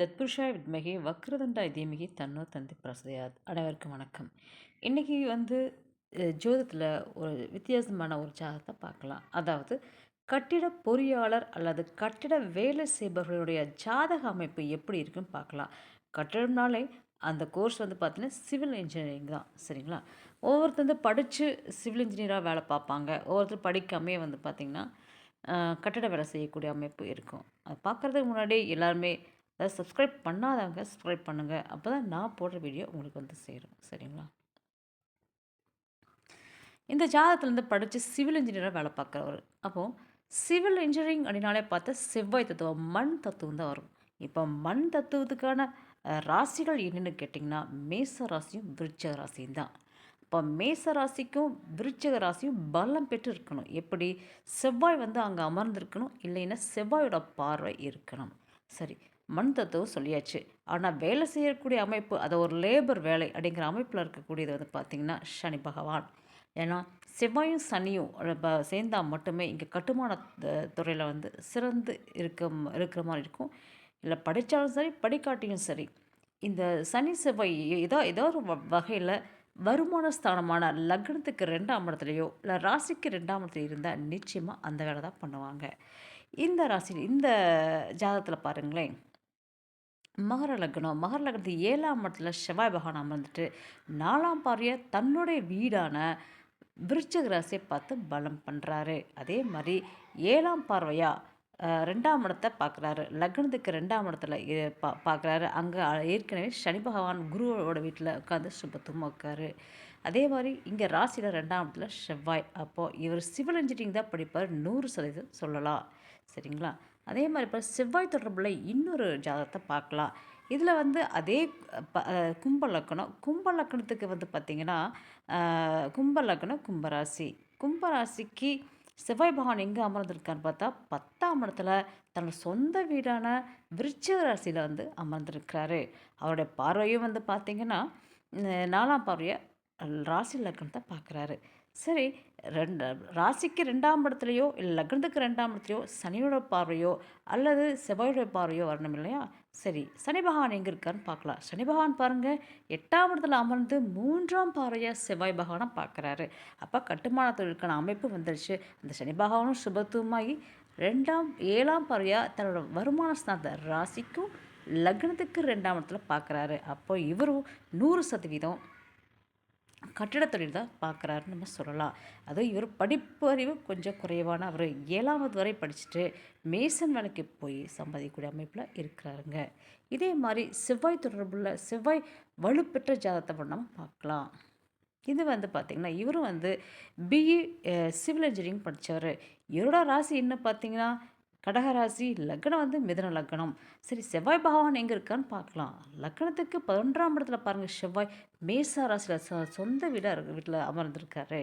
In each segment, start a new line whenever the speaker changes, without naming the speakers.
தத்புருஷாய் வித்மகி வக்ரதண்டாய் தீமிகி தன்னோ தந்தி பிரசதையாத். அனைவருக்கும் வணக்கம். இன்றைக்கி வந்து ஜோதத்தில் ஒரு வித்தியாசமான ஒரு ஜாதகத்தை பார்க்கலாம் அதாவது கட்டிட பொறியாளர் அல்லது கட்டிட வேலை செய்பவர்களுடைய ஜாதக அமைப்பு எப்படி இருக்குன்னு பார்க்கலாம் கட்டிடம்னாலே அந்த கோர்ஸ் வந்து பார்த்தீங்கன்னா சிவில் இன்ஜினியரிங் தான். சரிங்களா? ஒவ்வொருத்தர் வந்து படித்து சிவில் இன்ஜினியராக வேலை பார்ப்பாங்க. ஒவ்வொருத்தர் படிக்காமே வந்து பார்த்திங்கன்னா கட்டிட வேலை செய்யக்கூடிய அமைப்பு இருக்கும். அது பார்க்குறதுக்கு முன்னாடி எல்லாருமே அதை சப்ஸ்கிரைப் பண்ணாதவங்க சப்ஸ்கிரைப் பண்ணுங்கள் அப்போ தான் நான் போடுற வீடியோ உங்களுக்கு வந்து சேரும். சரிங்களா? இந்த ஜாதகத்துலேருந்து படித்து சிவில் இன்ஜினியராக வேலை பார்க்குறவர். அப்போது சிவில் இன்ஜினியரிங் அப்படின்னாலே பார்த்தா செவ்வாய் தத்துவம் மண் தத்துவம் தான் வரும். இப்போ மண் தத்துவத்துக்கான ராசிகள் என்னென்னு கேட்டிங்கன்னா மேச ராசியும் விருச்சக ராசியும் தான். இப்போ மேச ராசிக்கும் விருச்சக ராசியும் பலம் பெற்று இருக்கணும். எப்படி? செவ்வாய் வந்து அங்கே அமர்ந்திருக்கணும். இல்லைன்னா செவ்வாயோட பார்வை இருக்கணும். சரி. மண் தத்துவம் சொல்லியாச்சு. ஆனால் வேலை செய்யக்கூடிய அமைப்பு அதை ஒரு லேபர் வேலை அப்படிங்கிற அமைப்பில் இருக்கக்கூடியது வந்து பார்த்திங்கன்னா சனி பகவான். ஏன்னா செவ்வாயும் சனியும் சேர்ந்தால் மட்டுமே இங்கே கட்டுமான துறையில் வந்து சிறந்து இருக்க இருக்கிற மாதிரி இருக்கும். இல்லை படித்தாலும் சரி படிக்காட்டியும் சரி. இந்த சனி செவ்வாய் ஏதோ ஏதோ ஒரு வகையில் வருமான ஸ்தானமான லக்னத்துக்கு ரெண்டாம் இடத்துலையோ இல்லை ராசிக்கு ரெண்டாம் இடத்துல இருந்தால் நிச்சயமாக அந்த வேலை தான் பண்ணுவாங்க. இந்த ராசியில் இந்த ஜாதகத்தில் பாருங்களேன் மகர லக்னம். மகர லக்னத்து ஏழாம் இடத்துல செவ்வாய் பகவான் அமர்ந்துட்டு நாலாம் பாரிய தன்னுடைய வீடான விருச்சக ராசியை பார்த்து பலம் பண்ணுறாரு அதே மாதிரி ஏழாம் பார்வையாக ரெண்டாம் இடத்தை பார்க்குறாரு. லக்னத்துக்கு ரெண்டாம் இடத்துல பா பார்க்குறாரு. அங்கே ஏற்கனவே சனி பகவான் குருவோட வீட்டில் உட்காந்து சுபத்துவமாக உட்காரு அதே மாதிரி இங்கே ராசியில் ரெண்டாம் இடத்துல செவ்வாய். அப்போது இவர் சிவில் இன்ஜினியரிங் தான் படிப்பார். நூறு சதவீதம் சொல்லலாம். சரிங்களா? அதே மாதிரி இப்போ செவ்வாய் தொடர்பில் இன்னொரு ஜாதகத்தை பார்க்கலாம். இதில் வந்து அதே ப கும்ப லக்கணம் கும்ப லக்கணத்துக்கு வந்து பார்த்திங்கன்னா கும்ப லக்கணம் கும்பராசி கும்பராசிக்கு செவ்வாய் பகவான் எங்கே அமர்ந்திருக்கான்னு பார்த்தா பத்தாம் இடத்துல தன்னோட சொந்த வீடான விருச்சிக ராசியில் வந்து அமர்ந்திருக்கிறாரு. அவருடைய பார்வையும் வந்து பார்த்திங்கன்னா நாலாம் பார்வையை ராசி லக்கணத்தை பார்க்குறாரு. சரி ரெண்டு ராசிக்கு ரெண்டாம் இடத்துலையோ இல்லை லக்னத்துக்கு ரெண்டாம் இடத்துலையோ சனியோட பார்வையோ அல்லது செவ்வாயோட பார்வையோ வரணும் இல்லையா? சரி சனி பகவான் எங்கே இருக்காருன்னு பார்க்கலாம். சனி பகவான் பாருங்கள் எட்டாம் இடத்துல அமர்ந்து மூன்றாம் பார்வையாக செவ்வாய் பகவானை பார்க்குறாரு. அப்போ கட்டுமான தொழிலுக்கான அமைப்பு வந்துடுச்சு அந்த சனி பகவானும் சுபத்துவமாகி ரெண்டாம் ஏழாம் பார்வையாக தன்னோட வருமான ஸ்தானத்தை ராசிக்கும் லக்னத்துக்கு ரெண்டாம் இடத்துல பார்க்குறாரு. அப்போ இவரும் நூறு சதவீதம் கட்டிடத்தொழில் தான் பார்க்குறாருன்னு நம்ம சொல்லலாம். அதுவும் இவர் படிப்பு அறிவு கொஞ்சம் குறைவான அவர். ஏழாவது வரை படிச்சுட்டு மேசன் வேலைக்கு போய் சம்பாதிக்கக்கூடிய அமைப்பில் இருக்கிறாருங்க. இதே மாதிரி செவ்வாய் தொடர்புள்ள செவ்வாய் வலுப்பெற்ற ஜாதகத்தை நம்ம பார்க்கலாம். இது வந்து பார்த்திங்கன்னா இவரும் வந்து பிஇ சிவில் இன்ஜினியரிங் படித்தவர் இவரோட ராசி என்ன பார்த்தீங்கன்னா கடகராசி லக்னம் வந்து மிதன லக்னம். சரி செவ்வாய் பகவான் எங்கே இருக்கான்னு பார்க்கலாம். லக்னத்துக்கு பதினொன்றாம் இடத்துல பாருங்கள் செவ்வாய் மேசா ராசியில் சொந்த வீடாக வீட்டில் அமர்ந்திருக்காரு.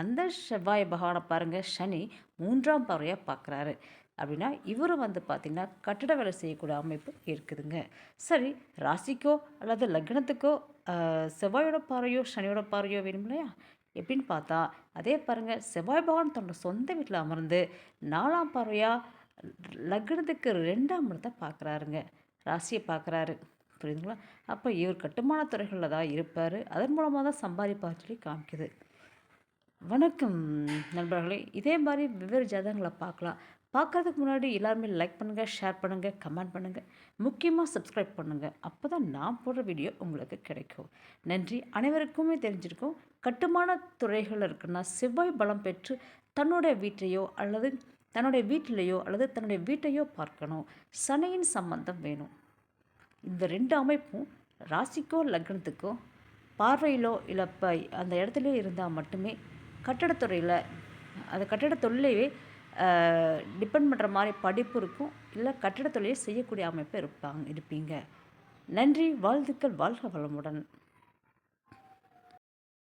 அந்த செவ்வாய் பகவானை பாருங்கள் சனி மூன்றாம் பறவையாக பார்க்குறாரு அப்படின்னா இவரும் வந்து பார்த்திங்கன்னா கட்டிட வேலை செய்யக்கூடிய அமைப்பு இருக்குதுங்க. சரி ராசிக்கோ அல்லது லக்னத்துக்கோ செவ்வாயோட பாறையோ சனியோட பாறையோ வேணும் இல்லையா? எப்படின்னு பார்த்தா அதே பாருங்கள் செவ்வாய் பகவான் தன்னோட சொந்த வீட்டில் அமர்ந்து நாலாம் பார்வையாக லக்னத்துக்கு ரெண்டாம் இடத்தை பார்க்குறாருங்க. ராசியை பார்க்குறாரு. புரியுதுங்களா? அப்போ இவர் கட்டுமான துறைகளில் தான் இருப்பார். அதன் மூலமாக தான் சம்பாதிப்பார் சொல்லி காமிக்குது. வணக்கம் நண்பர்களே. இதே மாதிரி வெவ்வேறு ஜாதகங்களை பார்க்கலாம். பார்க்கறதுக்கு முன்னாடி எல்லாருமே லைக் பண்ணுங்கள் ஷேர் பண்ணுங்கள் கமெண்ட் பண்ணுங்கள் முக்கியமாக சப்ஸ்கிரைப் பண்ணுங்கள் அப்போ தான் நான் போடுற வீடியோ உங்களுக்கு கிடைக்கும். நன்றி. அனைவருக்குமே தெரிஞ்சிருக்கும். கட்டுமான துறைகள் இருக்குன்னா செவ்வாய் பலம் பெற்று தன்னுடைய வீட்டையோ அல்லது தன்னுடைய வீட்டிலையோ அல்லது தன்னுடைய வீட்டையோ பார்க்கணும். சனையின் சம்பந்தம் வேணும். இந்த ரெண்டு அமைப்பும் ராசிக்கோ லக்னத்துக்கோ பார்வையிலோ இல்லை ப அந்த இடத்துல இருந்தால் மட்டுமே கட்டடத்துறையில் அந்த கட்டட தொழிலையே டிபெண்ட் பண்ணுற மாதிரி படிப்பு இருக்கும். இல்லை கட்டட தொழிலை செய்யக்கூடிய அமைப்பு இருப்பாங்க இருப்பீங்க. நன்றி வாழ்த்துக்கள் வாழ்க வளமுடன்.